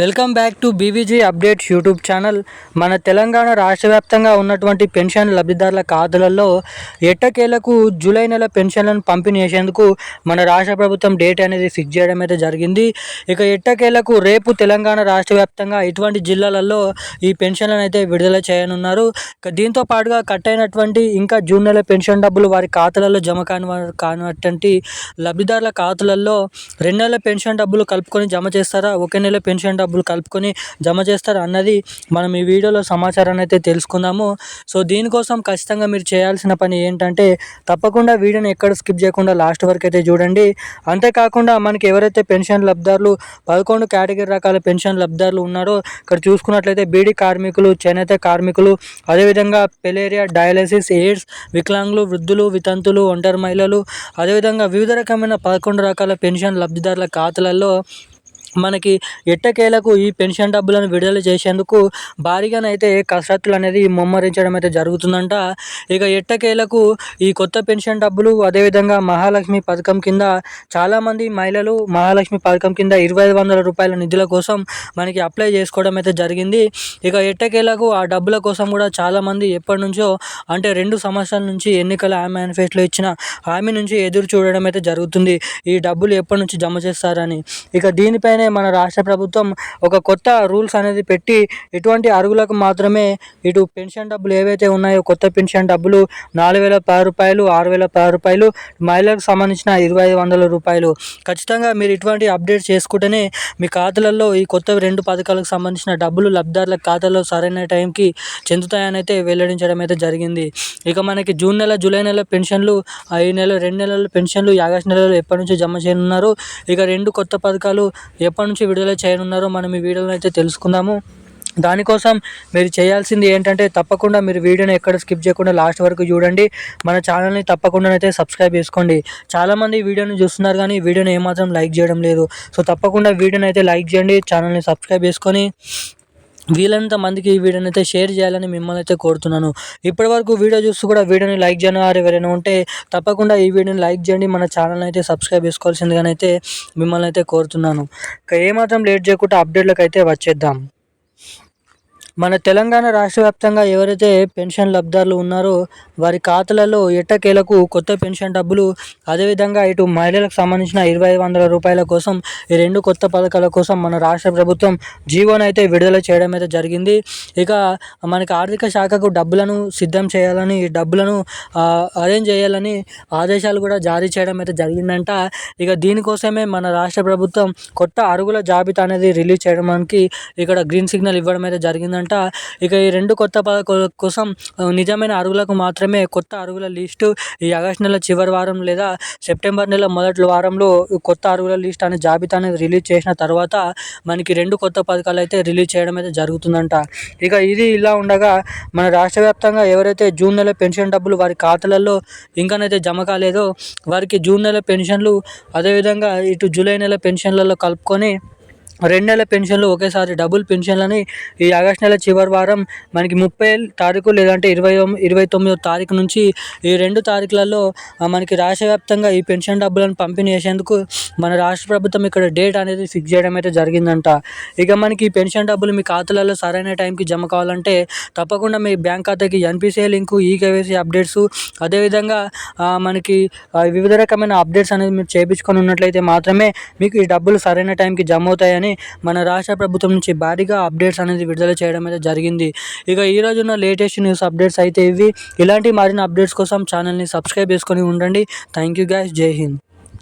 Welcome back to BVG updates YouTube channel. మన తెలంగాణ రాష్ట్ర వ్యాప్తంగా ఉన్నటువంటి పెన్షన్ లబ్ధిదారుల ఖాతాలలో ఎట్టకేలకు జూలై నెల పెన్షన్లను పంపిణీ చేసేందుకు మన రాష్ట్ర ప్రభుత్వం డేట్ అనేది ఫిక్స్ చేయడం అయితే జరిగింది. ఇక ఎట్టకేలకు రేపు తెలంగాణ రాష్ట్ర వ్యాప్తంగా ఇటువంటి జిల్లాలలో ఈ పెన్షన్లను అయితే విడుదల చేయనున్నారు. ఇక దీంతో పాటుగా కట్ అయినటువంటి ఇంకా జూన్ నెల పెన్షన్ డబ్బులు వారి ఖాతాలలో జమ కాని కానటువంటి లబ్ధిదారుల ఖాతాలలో రెండు నెలల పెన్షన్ డబ్బులు కలుపుకొని జమ చేస్తారా? ఒకే నెల పెన్షన్ డబ్బులు కలుపుకొని జమ చేస్తారు అన్నది మనం ఈ వీడియోలో సమాచారాన్ని అయితే తెలుసుకుందాము. సో దీనికోసం ఖచ్చితంగా మీరు చేయాల్సిన పని ఏంటంటే తప్పకుండా వీడియోని ఎక్కడ స్కిప్ చేయకుండా లాస్ట్ వరకు అయితే చూడండి. అంతేకాకుండా మనకి ఎవరైతే పెన్షన్ లబ్ధిదారులు పదకొండు కేటగిరీ రకాల పెన్షన్ లబ్ధారులు ఉన్నారో ఇక్కడ చూసుకున్నట్లయితే బీడీ కార్మికులు చేనేత కార్మికులు అదేవిధంగా పెలేరియా డయాలసిస్ ఎయిడ్స్ వికలాంగులు వృద్ధులు వితంతులు ఒంటరి మహిళలు అదేవిధంగా వివిధ రకమైన పదకొండు రకాల పెన్షన్ లబ్ధిదారుల ఖాతాలలో మనకి ఎట్టకేలకు ఈ పెన్షన్ డబ్బులను విడుదల చేసేందుకు భారీగానైతే కసరత్తులు అనేది ముమ్మరించడం అయితే జరుగుతుందంట. ఇక ఎట్టకేలకు ఈ కొత్త పెన్షన్ డబ్బులు అదేవిధంగా మహాలక్ష్మి పథకం కింద చాలామంది మహిళలు మహాలక్ష్మి పథకం కింద ఇరవై ఐదు వందల రూపాయల నిధుల కోసం మనకి అప్లై చేసుకోవడం అయితే జరిగింది. ఇక ఎట్టకేలకు ఆ డబ్బుల కోసం కూడా చాలామంది ఎప్పటి నుంచో అంటే రెండు సంవత్సరాల నుంచి ఎన్నికల మేనిఫెస్టోలో ఇచ్చిన హామీ నుంచి ఎదురు చూడడం అయితే జరుగుతుంది. ఈ డబ్బులు ఎప్పటి నుంచి జమ చేస్తారని. ఇక దీనిపైనే మన రాష్ట్ర ప్రభుత్వం ఒక కొత్త రూల్స్ అనేది పెట్టి ఇటువంటి అరుగులకు మాత్రమే ఇటు పెన్షన్ డబ్బులు ఏవైతే ఉన్నాయో కొత్త పెన్షన్ డబ్బులు నాలుగు వేల పది రూపాయలు ఆరు వేల పది రూపాయలు మహిళలకు సంబంధించిన ఇరవై ఐదు వందల రూపాయలు. ఖచ్చితంగా మీరు ఇటువంటి అప్డేట్ చేసుకుంటేనే మీ ఖాతాలలో ఈ కొత్త రెండు పథకాలకు సంబంధించిన డబ్బులు లబ్ధిదారుల ఖాతాలో సరైన టైంకి చెందుతాయని అయితే వెల్లడించడం అయితే జరిగింది. ఇక మనకి జూన్ నెల జూలై నెల పెన్షన్లు ఈ నెల రెండు నెలల పెన్షన్లు ఆగస్టు నెలలో ఎప్పటి నుంచి జమ చేయనున్నారు? ఇక రెండు కొత్త పథకాలు ఎప్పటి నుంచి విడుదల చేయనున్నారో మనం ఈ వీడియోలో అయితే తెలుసుకుందాము. దానికోసం మీరు చేయాల్సింది ఏంటంటే తప్పకుండా మీరు వీడియోని ఎక్కడ స్కిప్ చేయకుండా లాస్ట్ వరకు చూడండి. మన ఛానల్ని తప్పకుండా అయితే సబ్స్క్రైబ్ చేసుకోండి. చాలామంది వీడియోని చూస్తున్నారు కానీ వీడియోని ఏమాత్రం లైక్ చేయడం లేదు. సో తప్పకుండా వీడియోని అయితే లైక్ చేయండి ఛానల్ని సబ్స్క్రైబ్ చేసుకొని వీలైనంత మందికి ఈ వీడియోని అయితే షేర్ చేయాలని మిమ్మల్ని అయితే కోరుతున్నాను. ఇప్పటి వరకు వీడియో చూస్తూ కూడా వీడియోని లైక్ చేయను వారు ఎవరైనా ఉంటే తప్పకుండా ఈ వీడియోని లైక్ చేయండి మన ఛానల్ని అయితే సబ్స్క్రైబ్ చేసుకోవాల్సిందిగానైతే మిమ్మల్ని అయితే కోరుతున్నాను. ఇక ఏమాత్రం లేట్ చేయకుండా అప్డేట్లకు అయితే వచ్చేద్దాం. మన తెలంగాణ రాష్ట్ర వ్యాప్తంగా ఎవరైతే పెన్షన్ లబ్ధారులు ఉన్నారో వారి ఖాతాలలో ఎట్టకేలకు కొత్త పెన్షన్ డబ్బులు అదేవిధంగా ఇటు మహిళలకు సంబంధించిన ఇరవై వందల రూపాయల కోసం ఈ రెండు కొత్త పథకాల కోసం మన రాష్ట్ర ప్రభుత్వం జీవోను అయితే విడుదల చేయడం అయితే జరిగింది. ఇక మనకి ఆర్థిక శాఖకు డబ్బులను సిద్ధం చేయాలని డబ్బులను అరేంజ్ చేయాలని ఆదేశాలు కూడా జారీ చేయడం అయితే జరిగిందంట. ఇక దీనికోసమే మన రాష్ట్ర ప్రభుత్వం కొత్త అరుగుల జాబితా అనేది రిలీజ్ చేయడానికి ఇక్కడ గ్రీన్ సిగ్నల్ ఇవ్వడం అయితే జరిగిందంట. అంట ఇక ఈ రెండు కొత్త పథకాల కోసం నిజమైన అరుగులకు మాత్రమే కొత్త అరుగుల లిస్టు ఈ ఆగస్టు నెల చివరి వారం లేదా సెప్టెంబర్ నెల మొదటి వారంలో కొత్త అరుగుల లిస్ట్ అనే జాబితా అనేది రిలీజ్ చేసిన తర్వాత మనకి రెండు కొత్త పథకాలు అయితే రిలీజ్ చేయడం అయితే జరుగుతుందంట. ఇక ఇది ఇలా ఉండగా మన రాష్ట్ర వ్యాప్తంగా ఎవరైతే జూన్ నెల పెన్షన్ డబ్బులు వారి ఖాతాలలో ఇంకానైతే జమ కాలేదో వారికి జూన్ నెల పెన్షన్లు అదేవిధంగా ఇటు జూలై నెల పెన్షన్లలో కలుపుకొని రెండు నెలల పెన్షన్లు ఒకేసారి డబుల్ పెన్షన్లని ఈ ఆగస్ట్ నెల చివరి వారం మనకి ముప్పై తారీఖు లేదంటే ఇరవై ఇరవై తొమ్మిదో తారీఖు నుంచి ఈ రెండు తారీఖులలో మనకి రాష్ట్ర వ్యాప్తంగా ఈ పెన్షన్ డబ్బులను పంపిణీ చేసేందుకు మన రాష్ట్ర ప్రభుత్వం ఇక్కడ డేట్ అనేది ఫిక్స్ చేయడం అయితే జరిగిందంట. ఇక మనకి ఈ పెన్షన్ డబ్బులు మీ ఖాతాలలో సరైన టైంకి జమ కావాలంటే తప్పకుండా మీ బ్యాంక్ ఖాతాకి NPCI link e KYC updates అదేవిధంగా మనకి వివిధ రకమైన అప్డేట్స్ అనేది మీరు చేయించుకొని ఉన్నట్లయితే మాత్రమే మీకు ఈ డబ్బులు సరైన టైంకి జమ అవుతాయని అని మన రాష్ట్ర ప్రభుత్వం నుంచి భారీగా అప్డేట్స్ అనేది విడుదల చేయడం అయితే జరిగింది. ఇక ఈ రోజున లేటెస్ట్ న్యూస్ అప్డేట్స్ అయితే ఇవి. ఇలాంటి మరిన్ని అప్డేట్స్ కోసం ఛానల్ని సబ్స్క్రైబ్ చేసుకొని ఉండండి. Thank you guys. జై హింద్.